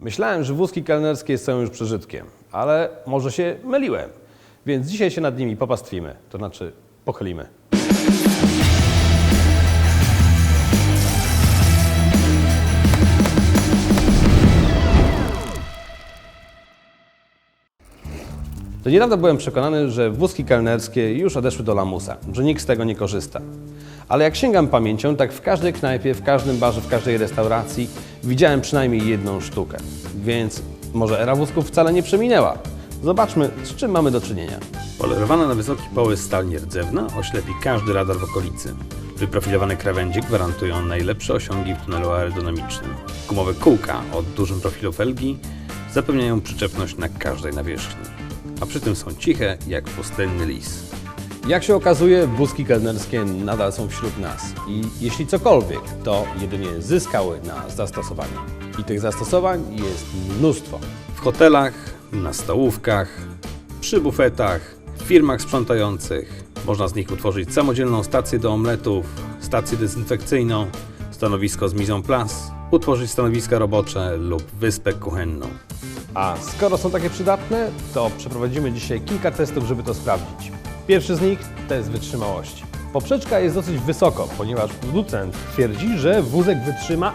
Myślałem, że wózki kelnerskie są już przeżytkiem, ale może się myliłem. Więc dzisiaj się nad nimi popastwimy, to znaczy pochylimy. Do niedawna byłem przekonany, że wózki kelnerskie już odeszły do lamusa, że nikt z tego nie korzysta. Ale jak sięgam pamięcią, tak w każdej knajpie, w każdym barze, w każdej restauracji widziałem przynajmniej jedną sztukę. Więc może era wózków wcale nie przeminęła. Zobaczmy, z czym mamy do czynienia. Polerowana na wysoki połys stal nierdzewna oślepi każdy radar w okolicy. Wyprofilowane krawędzie gwarantują najlepsze osiągi w tunelu aerodynamicznym. Gumowe kółka o dużym profilu felgi zapewniają przyczepność na każdej nawierzchni. A przy tym są ciche jak pustelny lis. Jak się okazuje, wózki kelnerskie nadal są wśród nas i jeśli cokolwiek, to jedynie zyskały na zastosowaniu. I tych zastosowań jest mnóstwo. W hotelach, na stołówkach, przy bufetach, w firmach sprzątających. Można z nich utworzyć samodzielną stację do omletów, stację dezynfekcyjną, stanowisko z en place, utworzyć stanowiska robocze lub wyspę kuchenną. A skoro są takie przydatne, to przeprowadzimy dzisiaj kilka testów, żeby to sprawdzić. Pierwszy z nich test wytrzymałości. Poprzeczka jest dosyć wysoko, ponieważ producent twierdzi, że wózek wytrzyma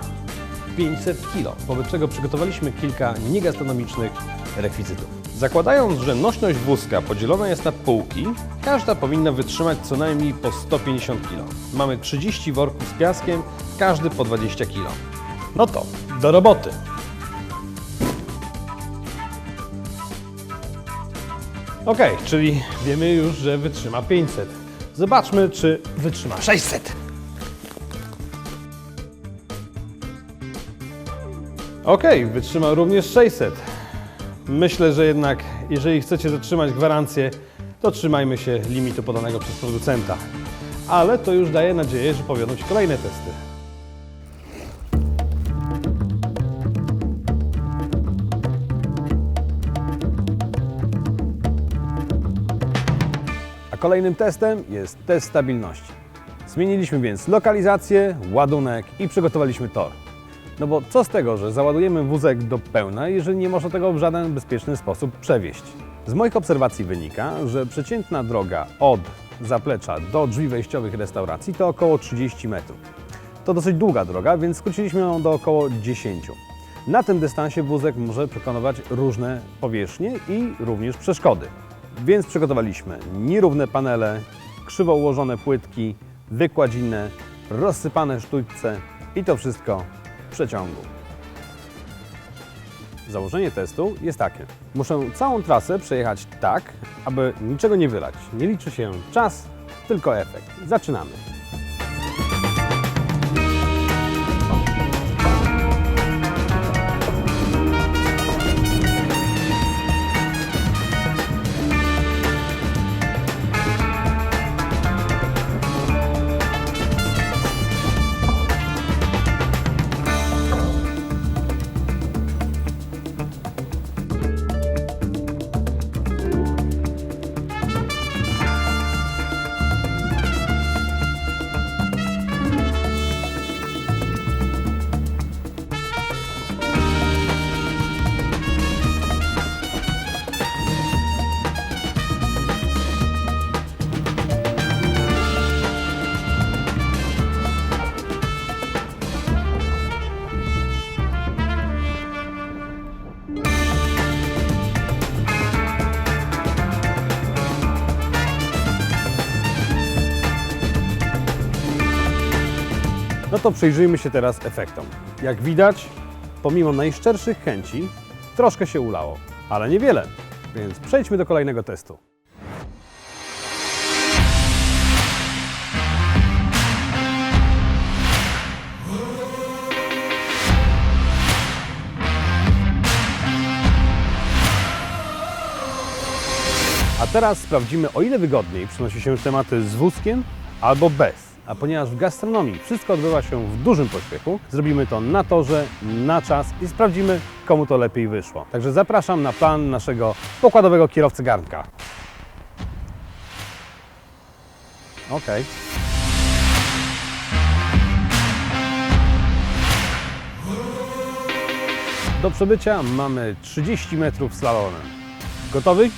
500 kg, wobec czego przygotowaliśmy kilka niegastronomicznych rekwizytów. Zakładając, że nośność wózka podzielona jest na półki, każda powinna wytrzymać co najmniej po 150 kg. Mamy 30 worków z piaskiem, każdy po 20 kg. No to do roboty! Ok, czyli wiemy już, że wytrzyma 500. Zobaczmy, czy wytrzyma 600. Ok, wytrzyma również 600. Myślę, że jednak, jeżeli chcecie zatrzymać gwarancję, to trzymajmy się limitu podanego przez producenta. Ale to już daje nadzieję, że powiodą się kolejne testy. Kolejnym testem jest test stabilności. Zmieniliśmy więc lokalizację, ładunek i przygotowaliśmy tor. No bo co z tego, że załadujemy wózek do pełna, jeżeli nie można tego w żaden bezpieczny sposób przewieźć? Z moich obserwacji wynika, że przeciętna droga od zaplecza do drzwi wejściowych restauracji to około 30 metrów. To dosyć długa droga, więc skróciliśmy ją do około 10. Na tym dystansie wózek może przekonywać różne powierzchnie i również przeszkody. Więc przygotowaliśmy nierówne panele, krzywo ułożone płytki, wykładzinę, rozsypane sztućce i to wszystko w przeciągu. Założenie testu jest takie. Muszę całą trasę przejechać tak, aby niczego nie wylać. Nie liczy się czas, tylko efekt. Zaczynamy. No to przyjrzyjmy się teraz efektom. Jak widać, pomimo najszczerszych chęci, troszkę się ulało, ale niewiele. Więc przejdźmy do kolejnego testu. A teraz sprawdzimy, o ile wygodniej przenosi się tematy z wózkiem albo bez. A ponieważ w gastronomii wszystko odbywa się w dużym pośpiechu, zrobimy to na torze, na czas i sprawdzimy, komu to lepiej wyszło. Także zapraszam na plan naszego pokładowego kierowcy garnka. Okej. Do przebycia mamy 30 metrów slalomem. Gotowy?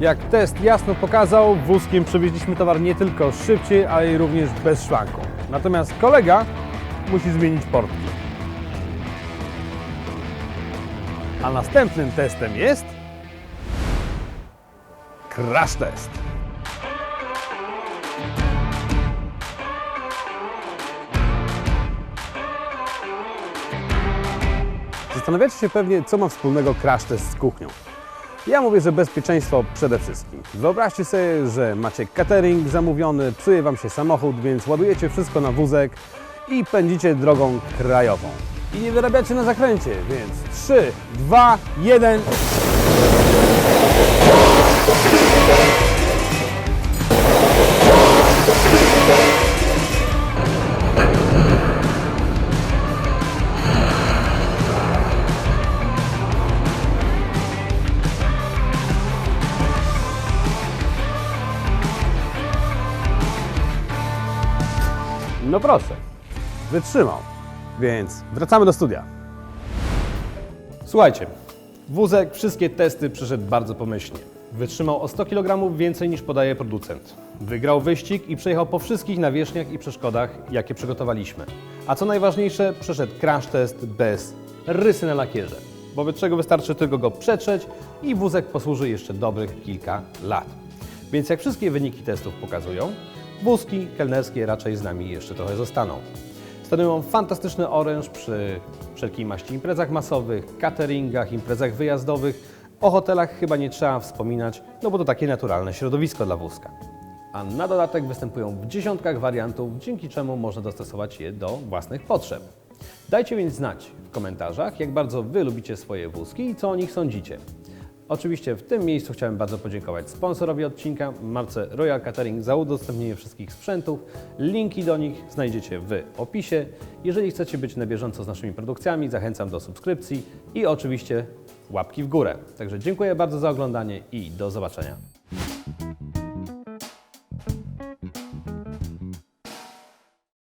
Jak test jasno pokazał, wózkiem przewieźliśmy towar nie tylko szybciej, ale i również bez szwanku. Natomiast kolega musi zmienić portki. A następnym testem jest crash test. Zastanawiacie się pewnie, co ma wspólnego crash test z kuchnią. Ja mówię, że bezpieczeństwo przede wszystkim. Wyobraźcie sobie, że macie catering zamówiony, psuje Wam się samochód, więc ładujecie wszystko na wózek i pędzicie drogą krajową. I nie wyrabiacie na zakręcie, więc 3, 2, 1. No proszę, wytrzymał. Więc wracamy do studia. Słuchajcie, wózek wszystkie testy przeszedł bardzo pomyślnie. Wytrzymał o 100 kg więcej niż podaje producent. Wygrał wyścig i przejechał po wszystkich nawierzchniach i przeszkodach, jakie przygotowaliśmy. A co najważniejsze, przeszedł crash test bez rysy na lakierze. Wobec czego wystarczy tylko go przetrzeć i wózek posłuży jeszcze dobrych kilka lat. Więc jak wszystkie wyniki testów pokazują, wózki kelnerskie raczej z nami jeszcze trochę zostaną. Stanowią fantastyczny oręż przy wszelkiej maści imprezach masowych, cateringach, imprezach wyjazdowych. O hotelach chyba nie trzeba wspominać, no bo to takie naturalne środowisko dla wózka. A na dodatek występują w dziesiątkach wariantów, dzięki czemu można dostosować je do własnych potrzeb. Dajcie więc znać w komentarzach, jak bardzo Wy lubicie swoje wózki i co o nich sądzicie. Oczywiście w tym miejscu chciałem bardzo podziękować sponsorowi odcinka, marce Royal Catering za udostępnienie wszystkich sprzętów. Linki do nich znajdziecie w opisie. Jeżeli chcecie być na bieżąco z naszymi produkcjami, zachęcam do subskrypcji i oczywiście łapki w górę. Także dziękuję bardzo za oglądanie i do zobaczenia.